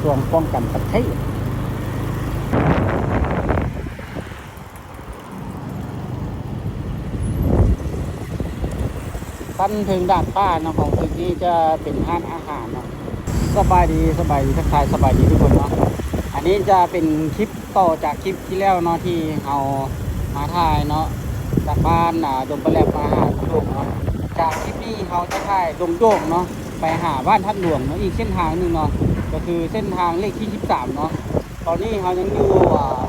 ทรวงป้องกันประเทศตั้นถึงด่านป้าเนาะของตึกนี้จะเป็นห้านอาหารเนาะสบายดีสบายดีทักทายสบายดีทุกคนเนาะอันนี้จะเป็นคลิปต่อจากคลิปที่แล้วเนาะที่เรามาถ่ายเนาะจากบ้านอ่าดงประแลบมาหาโยกเนาะจากคลิปนี้เราจะถ่ายดงโยกเนาะไปหาบ้านท่านหลวงเนาะอีกเส้นทางหนึ่งเนาะ ก็คือเส้นทางเลขที่13เนาะ ตอนนี้เรายังอยู่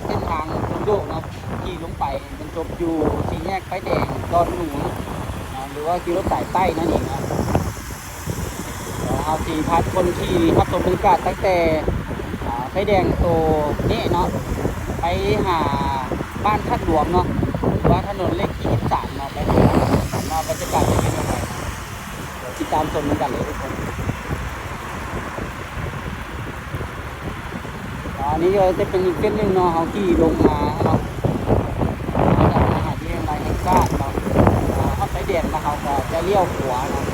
เส้นทางดงโยกเนาะที่ลงไปมันจบอยู่สี่แยกไฟแดงดอนหนูหรือว่าขี่รถสายใต้นั่นเองนะเอาสี่พันคนที่รับชมบรรยากาศตั้งแต่ไฟแดงโตนี่เนาะไปหาบ้านท่านหลวงเนาะหรือว่าถนนเลขที่ 23 เนาะไปหามาบรรยากาศจะเป็นยังไงติดตามชมกันเลยทุกคนอ่าอั นี้ก็จะเป็นอีกเส้นหนึ่งเนาะเขาขี่ลงมาเนาะมาจากมหาวิทยาลัยแห่งชาติเนาะอ่าเขาไฟแดงมาเขาก็จะเลี้ยวขวาเนาะ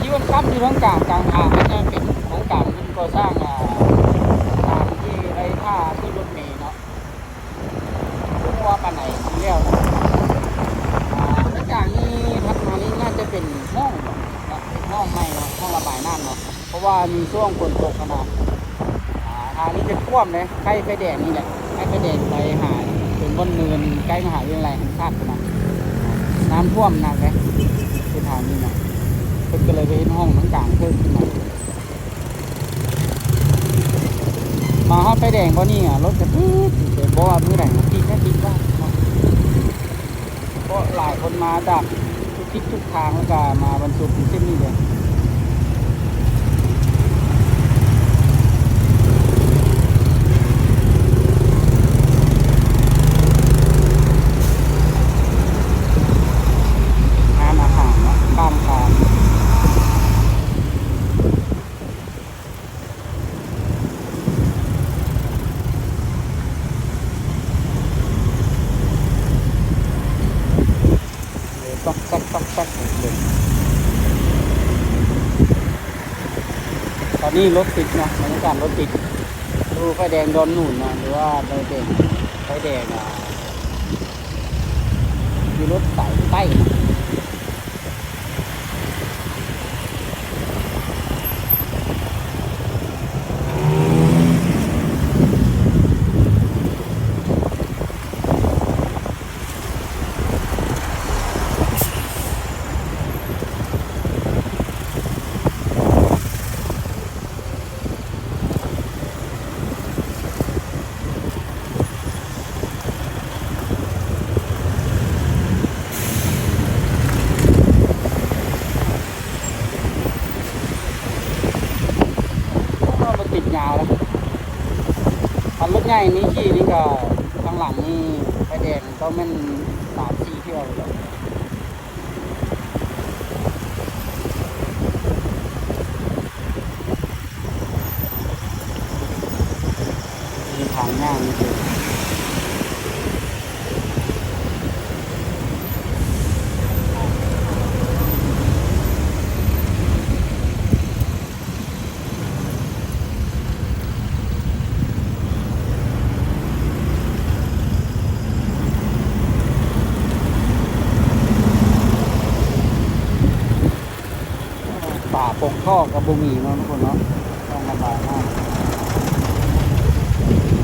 ที่มันค้ำอยู่ตรงกลางกลางทางนั่นจะเป็นของกลางมันก็สร้างอ่าทางที่ไร้ท่าขึ้นรถเมล์เนาะรู้ว่าปานไหนที่เลี้ยวนะอ่าบรรยากาศนี่ทัดมานี่น่าจะเป็นห้องเนาะเป็นห้องไม่เนาะ ห้องระบานเนาะเพราะว่ามีช่วงฝนตกขนาดอ่าทางนี้จะท่วมเลยใกล้ไฟแดงนี่แหละใกล้ไฟแดงไปหาเป็นบนเนินใกล้มหาวิทยาลัยแห่งชาตินะน้ำท่วมหนักเลยเส้นทางนี้นะเพิ่นก็เลยไปเห็นห้องทั้งกลางเพิ่มขึ้นมามาฮอดไฟแดงเพราะนี่อะรถกระตืดเดี๋ยวบอกว่ามือไหนทีแค่ติดว่าเนาะเพราะหลายคนมาจากทุกทิศทุกทางแล้วก็มาบรรจุถึงเส้นนี้เลยงานอาหารเนาะข้ามทาง เลยต้องแซกต้องแซกเลย นี่รถติดนะบรรยากาศรถติด ดูไฟแดงดอนหนุนนะหรือว่าไฟแดงไฟแดงอะมีรถสายใต้รถติดยาวแล้วคัน รถใหญ่นี้ขี่นี่ก็ข้างหลังนี่ไฟแดงก็แม่นสามสี่เที่ยวเลยมีทางง่ายนิดเดียวป่าปงท่อ กับบุมีเนาะทุกคนเนาะต้องลำบากมาก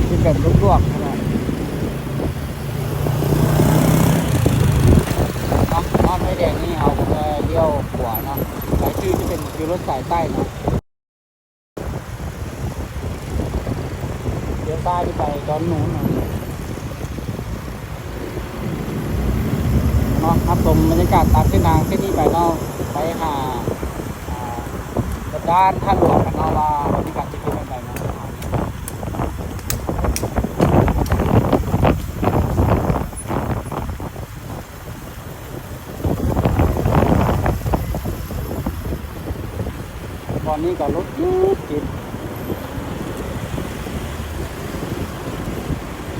ที่เป็นลวกๆนาดเนาะน้องไฟแดงนี่เอาไปเลี้ยวขวาเนาะสายชื่อที่เป็นคือรถสายใต้เนาะเลี้ยวซ้าที่ไปดอนนูนเนาะเนาะครับชมบรรยากาศตามเส้นทางเส้นนี้ไปเนาะไปหา ด้านท่าหลวงกันเนาะว่าบรรยากาศจะเป็นไงเนาะตอนนี้ก็รถยืดจิต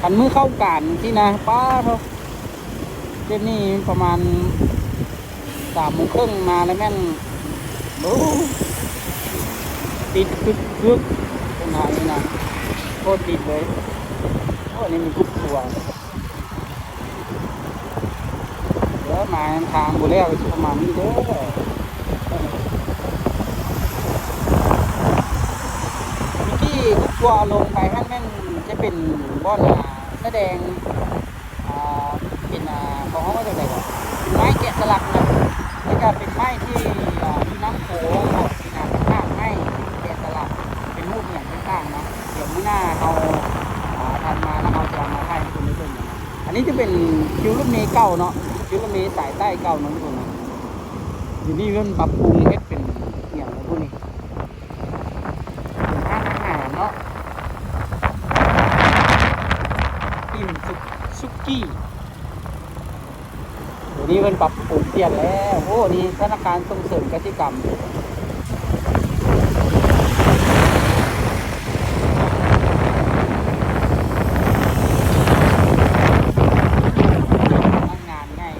คันมือเข้าการที่นะป้าเขาเจนนี่ประมาณสามโมงครึ่งมาแล้วแม่นโอ้ ติดคึกคึกเส้นทางนี้นะโคตรติดเลยโอ้อันนี้มีทุกตัวเดี๋ยวมาทางบุเรียวก็สิประมาณนี้เด้อเมื่อกี้ทุกตัวลงไปมันแม่นจะเป็นบอนอ่าแสดงเป็นของเขาว่าจะไรก่อนเป็นไม้แกะสลักนะแล้วก็เป็นไม้ที่มีน้ำโขง นี้จะเป็นคิวรถเมล์เก่าเนาะคิวรถเมล์สายใต้เก่าเนาะทุกคนนะอยู่นี่เพิ่นปรับปรุงเฮ็ดเป็นอหย่างพวกนี้เป็นร้านอาหารเนาะอิ่มสุกซุกี้เดี๋ยวนี้มันปรับปรุงเปลี่ยนแล้วโอ้นี่ธนาคารส่งเสริมกสิกรรม ทำงานง่าย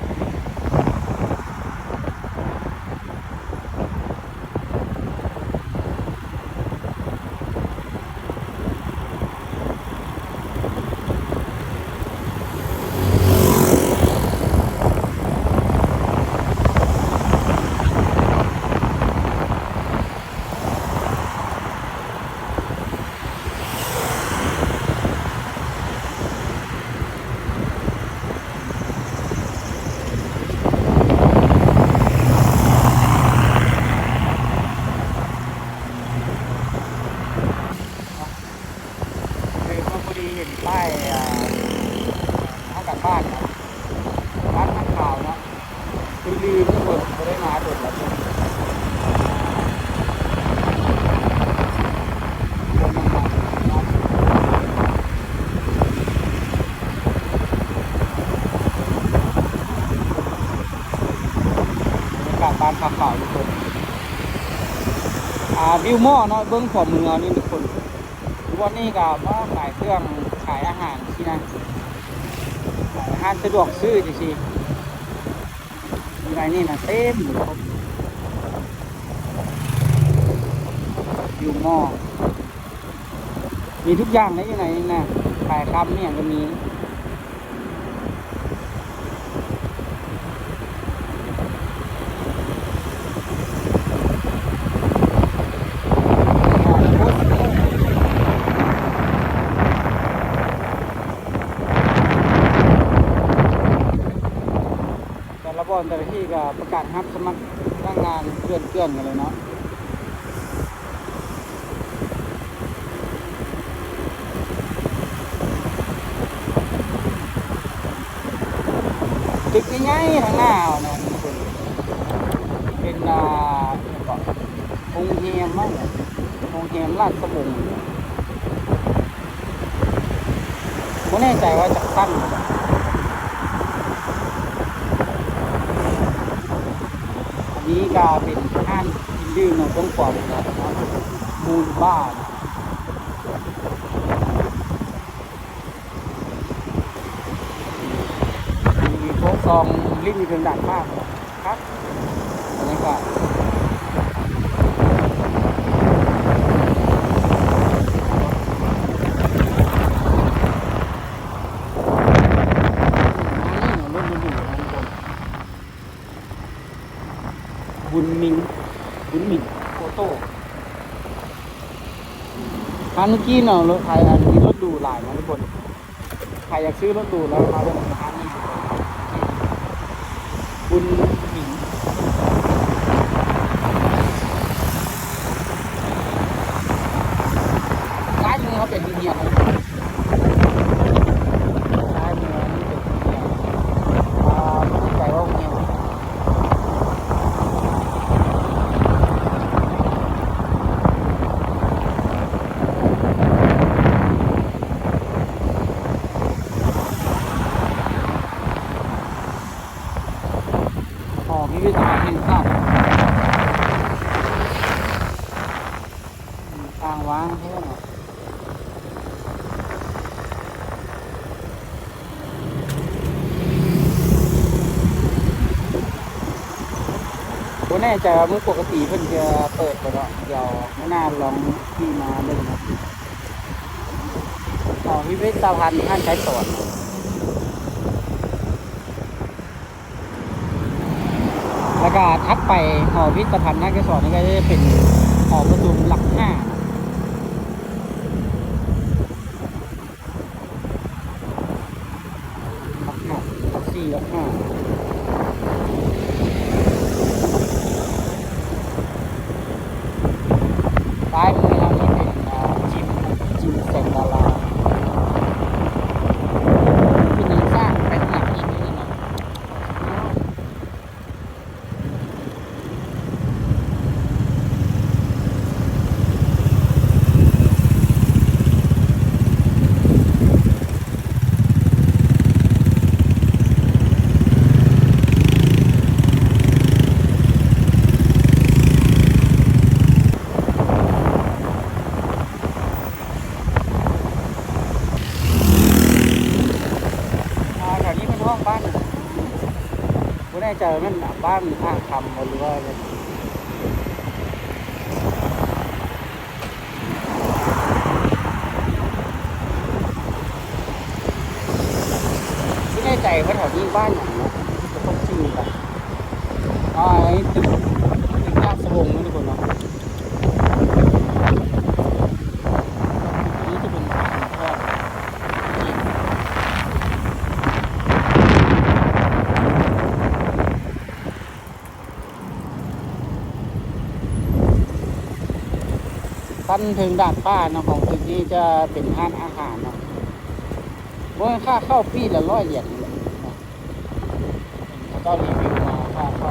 คือเมื่อพอดีเห็นป้ายอ่าเอากลับบ้านเนาะร้านนักข่าวเนาะคือลืมทุกคนไม่ได้มาตรวจแล้วคนมันมาเนาะ บ้านข่าวข่าวทุกคนอ่าวิวหม้อเนาะเบิ้องขวามือนี่ทุกคนวันนี้ก็มาขายเครื่องขายอาหารที่นั่นขายอาหารสะดวกซื้อจริงๆมีอะไรนี่นะเต็มอยู่ครบอยู่หม้อมีทุกอย่างเลยอยู่ไหนนี่นะขายคำเนี่ยก็มี แต่ละที่ก็ประกาศรับสมัครจ้างงานเกลื่อนเกลื่อนๆกันเลยเนาะตึกง่ายๆทางหน้าเอาะเป็นอ่าเรียกว่าโรงแรมมั้งโรงแรมลาดสมุงไม่แน่ใจว่าจะตั้งหรือเปล่า นี้ก็เป็นห้างกินดื่มเนาะต้องกวาดนะครับมูลบ้านมีโค้งซองริมมีเพียงด่านมากครับบรรยากาศบุญมิงบุญมิงโฟโต้อัน เมื่อกี้เนาะรถไทยอันนี้รถดูหลายนะทุกคนใครอยากซื้อรถดูแล้วมาเรื่งร้านนี้บุญมิงร้านมือเขาเป็นเมียนะร้านมือนี่เป็นเมียอ่าไม่แน่ใจว่าเมีย ออกพิพิธภัณฑ์แห่งชาติทางว้างเท่าไหร่ แน่ใจว่ามื้อปกติเพิ่นจะเปิดก็เนาะเดี๋ยวไม่น่าลองที่มาเบิ่งนะอ๋อพิพิธภัณฑ์ท่านใช้สอนแล้วก็ทับไปหอพิพิธภัณฑ์ท่านใช้สอนนี่ก็จะเป็นหอประชุมหลักห้าหลักห้าหลักสี่หลักห้า ซ้ายมือเรานี่เป็นอ่าจิมจิมแสงดาราเป็นยังสร้างเป็นหนักอีกนี่นะอ่าแถวนี้เป็นห้องบ้านไม่แน่ใจว่ามันบ้านท่าคำหรือว่าไม่แน่ใจว่าแถวนี้บ้านไหนเนาะจะต้องชื่อกันอ๋อไอ้ตึกตึกราชวงศ์นะทุกคนเนาะอันนี้จะเป็นทางทอด ท่า นถึงด่านป้าเนาะของจุดนี้จะเป็นห้านอาหารเนาะว่าค่าเข้าปีละร้อยเหรียญเนาะเขาก็รีวิวมาค่าเข้า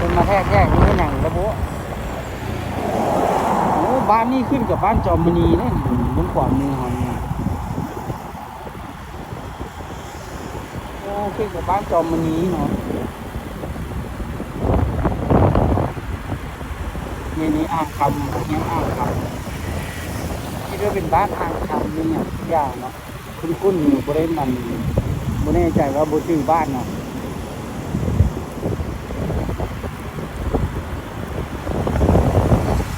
จะมาแทกแทกนี่หนังระบุโอ้บ้า นี่ขึ้นกับบ้านจอมมณีนี่ยบนขวามือเขานี่โอ้ขึ้นกับบ้านจอมมณีเนาะนี่นี่อ่างคำยังอ่างคำคิดว่าเป็นบ้านอ่างคำนี่เนี่ยยางเนาะคุ้นๆอยู่บริเวณนั้นไม่แน่ใจว่าบุตรบ้านเนาะ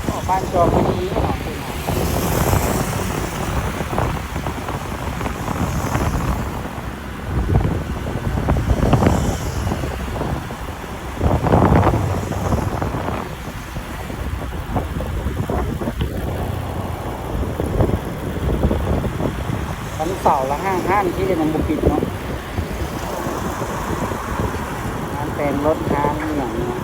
บ้านจอมดีหนองนหนองวันเสาร์ละห้างห้างที่ยังบุปิดเนาะงานแต่งรถห้างอย่างเนาะ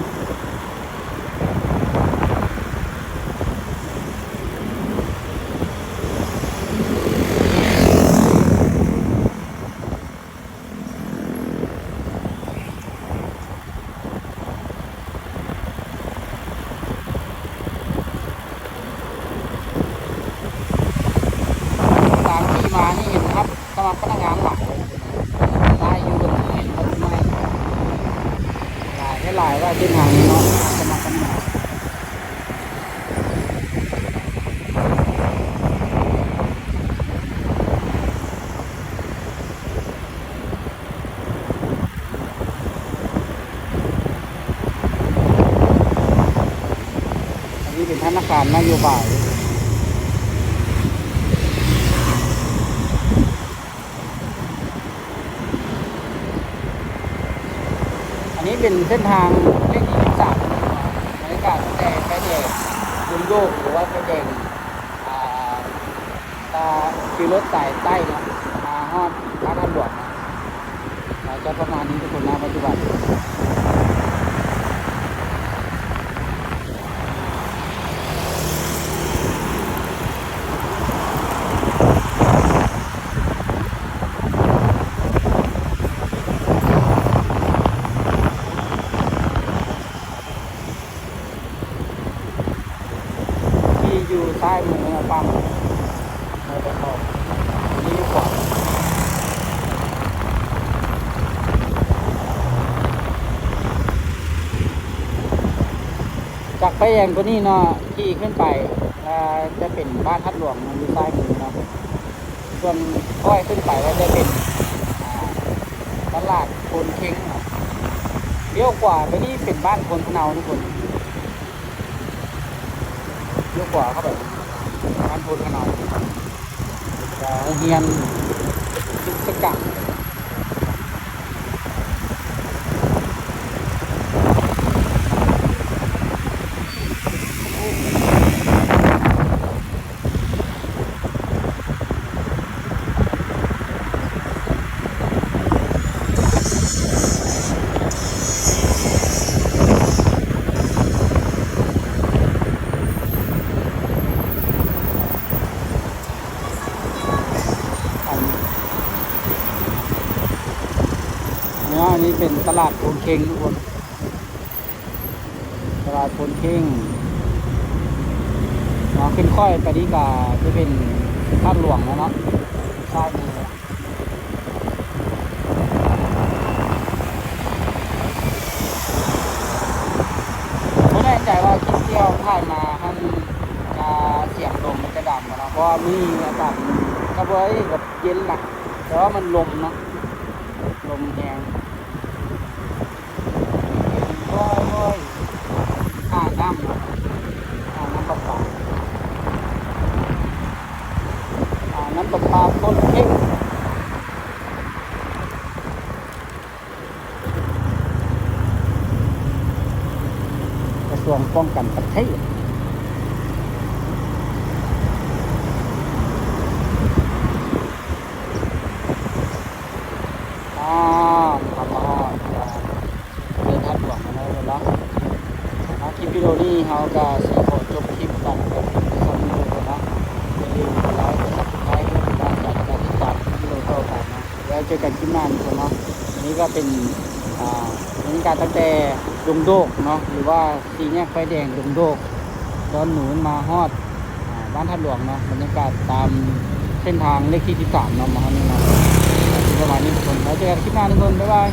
ตา มานี่เห็นครับสมัครพนักงานหลักลายอยู่บนเห็นรถไม้หลายให้หลายว่าเส้นทางนี้เนาะสมัครพนักงานอันนี้เป็นธนาคารนโยบาย อั นี้เป็นเส้นทางเลขที่23บรรยากาศแต่ไฟแดงยุนโยกหรือว่าไฟแดงอ่าตาคือรถสายใต้นะมาห้อดท่าทางหลวงนะจะประมาณนี้ทุกคนนะปัจจุบัน ซ้ายมือนะปั๊มเราจะออกนี่ขวาจากไปแยงตัวนี้เนาะที่ขึ้นไปจะเป็นบ้านทัดหลวงมันอยู่ซ้ายมือเนาะส่วนค่อยขึ้นไปก็จะเป็นตลาดคนเค้งเนาะเลี้ยวกว่าไปนี่เป็นบ้านคนพะเนาทุกคน ยอะกว่าเข้าไปร้านโพลขนาดจะเฮียนจุกสกัด นี้อันนี้เป็นตลาดโพนเคงทุกคน ตลาดโพนเคงเนาะขึ้นค่อยไปดีกว่าจะเป็นภาหลวงแล้วเนาะซ้ายมือไม่แน่ใจว่าคลิปเที่ยวผ่านมาท่านจะเสียงลมมันจะดังกว่าเนาะเพราะมีอากาศกระเบยแบบเย็นนะแต่ว่ามันลมเนาะลมแรงว้อยว้อยอ่างน้ำเนาะอ่างน้ำประปาอ่างน้ำประปาต้นเข็งกระทรวง ป้องกันประเทศอ่ามาเดินทัดหลวงมาแล้วคลิปวิดีโอนี้เขาก็สิขอจบคลิปกันสำนึกเนาะอย่าลืมกดไลค์กดซับสไครต์กาจัดการติดตามวิดีโอไปนะแล้วเจอกันคลิปหน้าทุกคนเนาะนี้ก็เป็นอ่าบรรยากาศตั้งแต่ ดงโดกเนาะหรือว่าสีแยกไฟแดงดงโดกตอนหนูมาฮอดอบ้านท่าหลวงเนาะบรรยากาศตามเส้นทางเลขที่13เนาะมาฮอดนี่เนาะประมาณนี้ทุกคนแล้วเจอกันคลิปหน้าทุกคนบ๊ายบาย